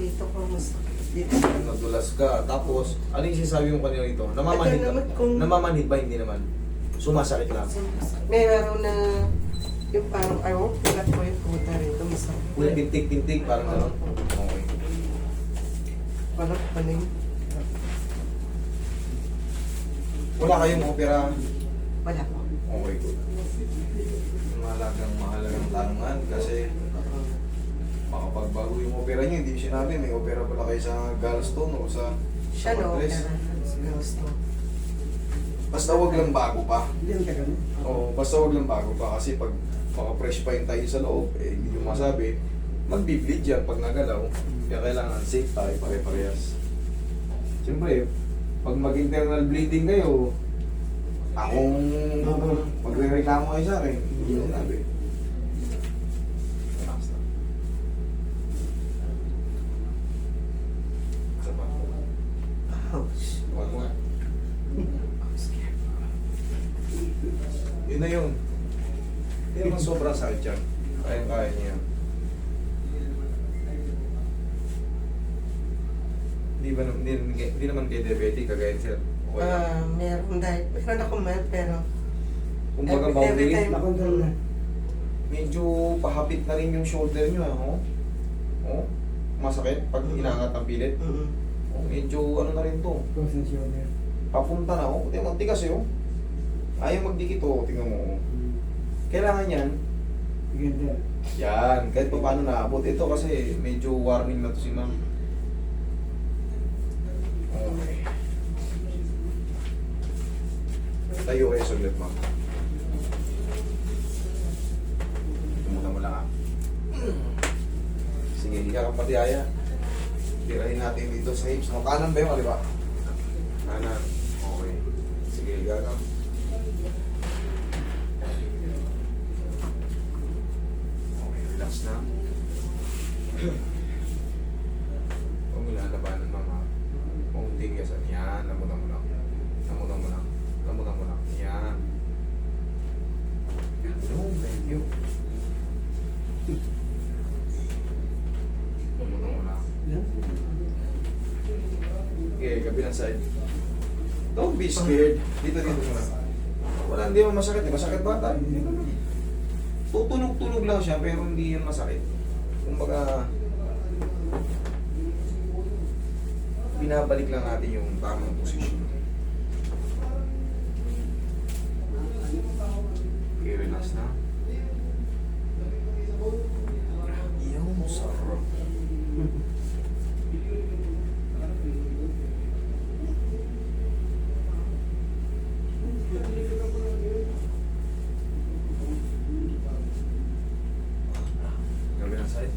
dito ko mas dito. Nadulas ka. Tapos, ano yung sinasabi mo kanina rito? Namamanhid ka. naman kung- Namamanhid ba? Hindi naman. Sumasakit lang. Meron na yung parang ayaw, pilat ko yung puta rito. Masakit. Yung pintik-pintik, parang gano'n. Okay. Parang paning. Wala kayong opera. Wala po. Okay, good. Mahalagang mahalagang tanungan kasi makapagbago yung opera niyo. Hindi sinabi, may opera pala kayo sa gallstone o sa Siya no, mattress. gusto. Basta wag lang bago pa. Hindi ang tagal. Oo, basta wag lang bago pa kasi pag maka-fresh pa yung tayo sa loob, eh hindi yung masabi, magbibleed yan pag nagalaw. Kaya kailangan safe tayo pare-parehas. Siyempre, pag mag-internal bleeding kayo, akong magre-reklamo kayo sa akin. Hindi ko sinabi. Relax lang. Isa pa. Ouch. Wag mo nga. Yun na yun. Hindi naman sobrang sakit yan. Kaya-kaya niya yan. Hindi ba hindi, hindi, naman kayo diabetic kagaya sir. Okay. Ah, meron dahil, meron ako man, pero Kumbaga every- every boundary, time- Nakontrol na. medyo pahapit na rin yung shoulder nyo. ah, Oh. Oh. Masakit pag Mm. inangat ang pilit. Mm-mm. Oh, medyo ano na rin to. Papunta na. Oh. Tigas eh. Oh. Ayaw magdikit. Oh. Tingnan mo. oh. Kailangan yan, Ganda. Yan, kahit pa paano naabot. Ito kasi medyo warning na to si ma'am. Okay. Tayo kayo saglit ma'am. Tumuna mo lang ah. Sige, higa ka pati aya. Tirahin natin dito sa hips. No, kanan ba yun, di ba? Kanan. Okay. Sige, higa ka. Relax na. Huwag mo lalabanan, mama. Huwag tigasan. Yan, namunan mo lang. Namunan mo lang. Namunan mo lang. Yan. No, thank you. Namunan mo lang. Okay, kabilang side. Don't be scared. Dito, dito muna. Wala, hindi mo masakit. Masakit ba tayo? Naman. Tutunog-tunog lang siya, pero hindi yan masakit. Kumbaga, binabalik lang natin yung tamang posisyon. Okay, relax na. Yung sarap. Kabilang side.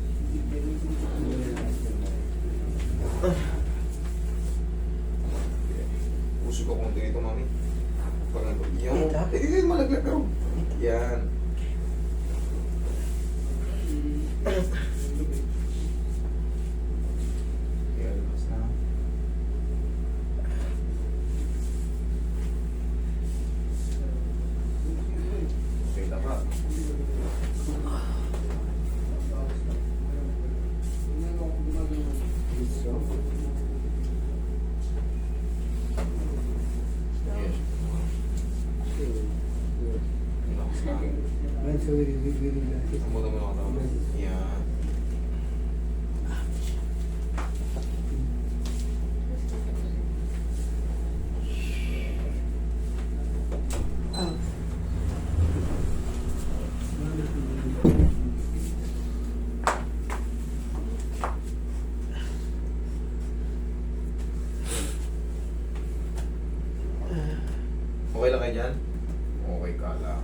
Puso ko konti ito, mami. Parang. Yan. Eh, eh, malaglag. Yan. Yan, basta. Okay, dapat. Yes. Relax lang. Right, so tama. Yan. Ah, Okay lang kayo dyan? Okay ka lang.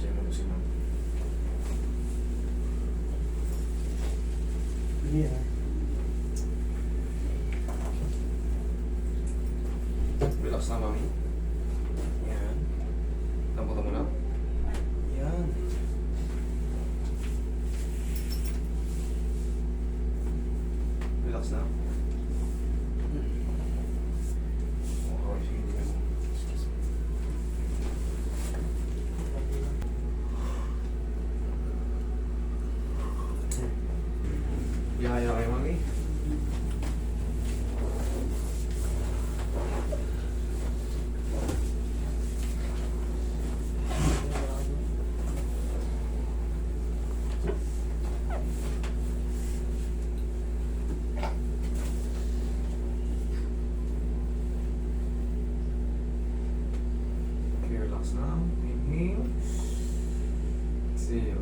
Okay, masasaya mo si ma'am. Yeah. Relax na, mami. Yan. Tamutan mo na. Yan. Relax na. Okay, sige, tingnan mo. Stay.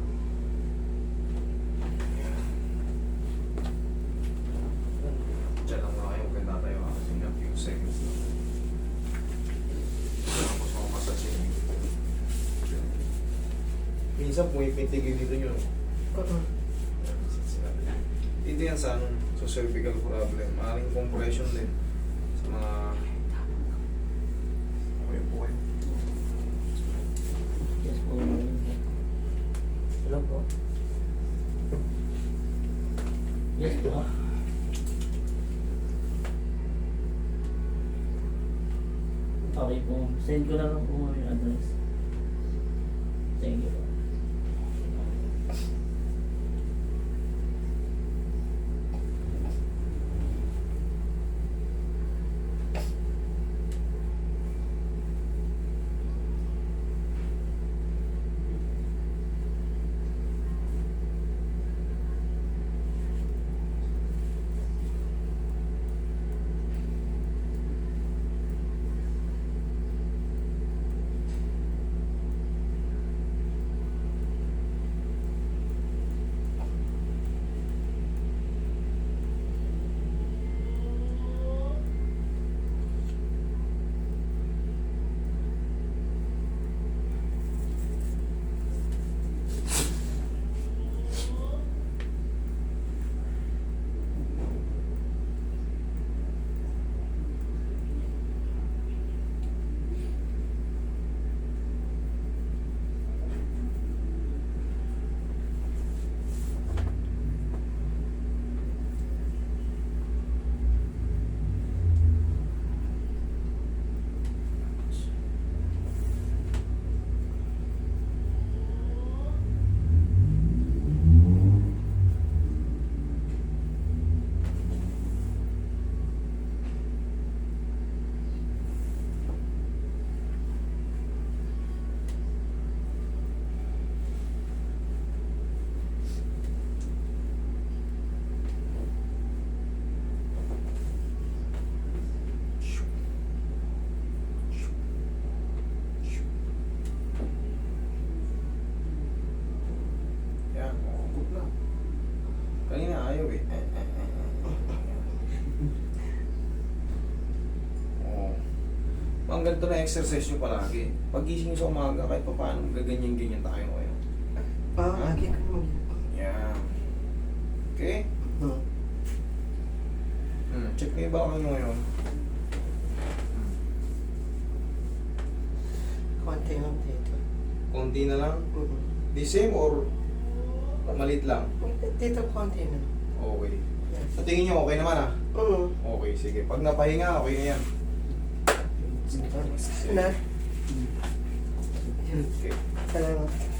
Diyan lang muna kayo, huwag kayong tatayo ha, kasi a few seconds lang. Tapos mga massage yun. Minsan pumipitig yung dito nyo. Oo. Hindi yan sa anong sa cervical problem. Maraming compression din sa mga Okay po. Yes po. Hello po. Yes po. Okay po. Send ko na lang po yung address. Thank you Ang ganito na exercise nyo palagi. Pagising nyo sa umaga, kahit pa paano, gaganyan-ganyan tayo ngayon. Oo, lagi ko mo. Yan. Okay? Hmm. Hmm. Check mo yung baka mo ngayon. Konti lang dito. Konti na lang. Mhm. The same or malit lang? Dito konti na. Okay. Sa tingin nyo, okay naman ah? Oo. Okay, sige. Pag napahinga, okay na yan. Na. Salamat.